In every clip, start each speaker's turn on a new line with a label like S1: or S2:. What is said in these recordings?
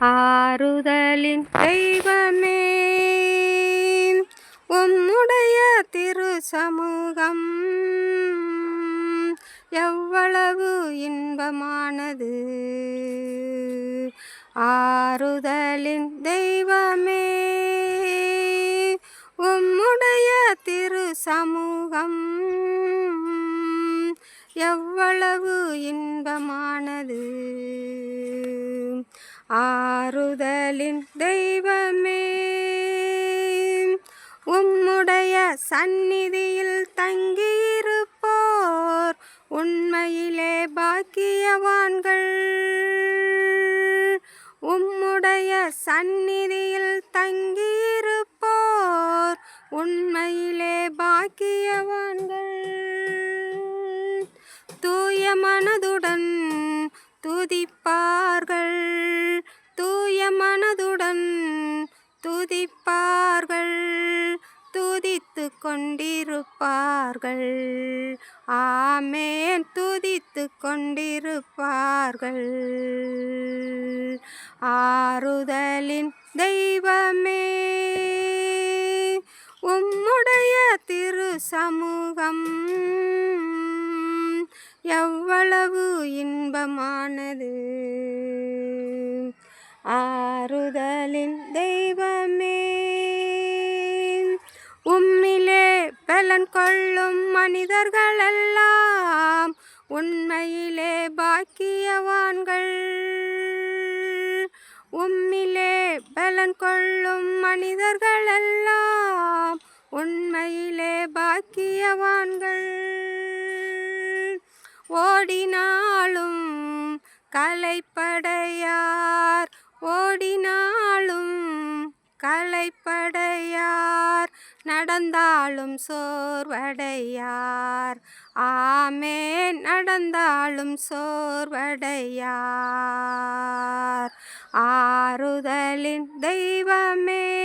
S1: ஆறுதலின் தெய்வமே உம்முடைய திரு சமூகம் எவ்வளவு இன்பமானது. ஆறுதலின் தெய்வமே உம்முடைய திரு சமூகம் எவ்வளவு இன்பமானது? ஆறுதலின் தெய்வமே உம்முடைய சந்நிதியில் தங்கியிருப்போர் உண்மையிலே பாக்கியவான்கள். உம்முடைய சந்நிதியில் தங்கியிருப்போர் உண்மையிலே பாக்கியவான் தூய மனதுடன் துதிப்பார்கள். தூய மனதுடன் துதிப்பார்கள். துதித்து கொண்டிருப்பார்கள். ஆமேன். துதித்து கொண்டிருப்பார்கள். ஆறுதலின் தெய்வமே உம்முடைய திரு சமூகம் எவ்வளவு இன்பமானது? ஆறுதலின் தெய்வமே உம்மிலே பலன் கொள்ளும் மனிதர்களெல்லாம் உண்மையிலே பாக்கியவான்கள். உம்மிலே பலன் கொள்ளும் மனிதர்களெல்லாம் உண்மையிலே பாக்கியவான்கள். ஓடினாலும் கலைப்படையார் ஓடினாலும் கலைப்படையார் நடந்தாலும் சோர்வடையார். ஆமே நடந்தாலும் சோர்வடையார். ஆறுதலின் தெய்வமே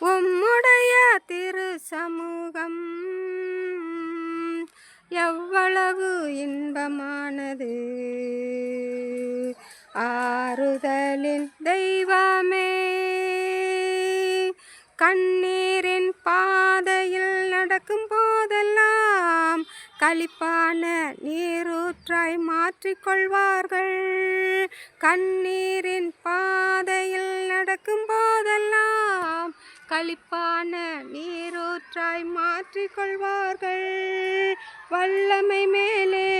S1: உம்முடைய திரு சமூகம் எவ்வளவு இன்பமானது? ஆறுதலின் தெய்வமே கண்ணீரின் பாதையில் நடக்கும் போதெல்லாம் களிப்பான நீரூற்றாய் மாற்றிக்கொள்வார்கள். கண்ணீரின் பாதையில் நடக்கும் போதெல்லாம் களிப்பான நீரூற்றாய் மாற்றிக்கொள்வார்கள். வல்லமை மேலே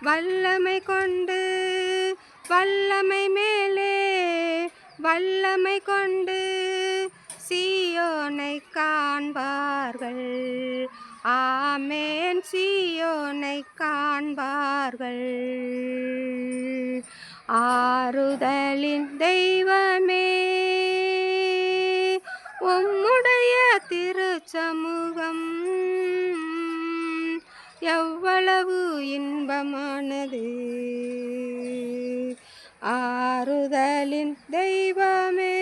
S1: வல்லமை கொண்டு வல்லமை மேலே வல்லமை கொண்டு சீயோனை காண்பார்கள். ஆமேன் சீயோனை காண்பார்கள். ஆறுதலின் தெய்வம் அருதலின் தெய்வமே.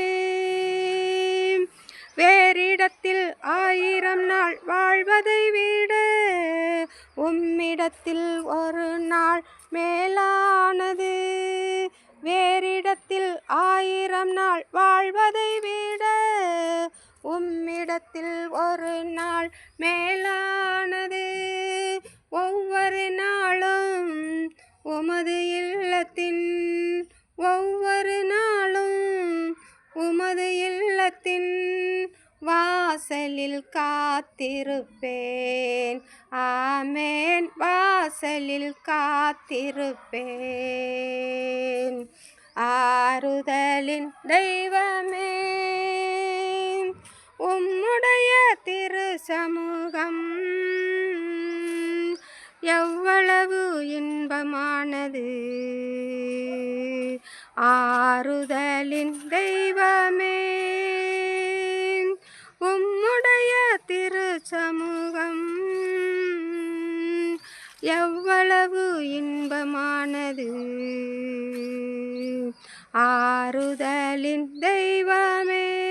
S1: வேறிடத்தில் ஆயிரம் நாள் வாழ்வதை விட உம்மிடத்தில் ஒரு நாள் மேலானது. வேறிடத்தில் ஆயிரம் நாள் வாழ்வதை விட உம்மிடத்தில் ஒரு நாள் மேல் வாசலில் காத்திருப்பேன். ஆமேன். வாசலில் காத்திருப்பேன். ஆறுதலின் தெய்வமே உம்முடைய திரு சமூகம் எவ்வளவு இன்பமானது. ஆறுதல் எவ்வளவு இன்பமானது? ஆறுதலின் தெய்வமே.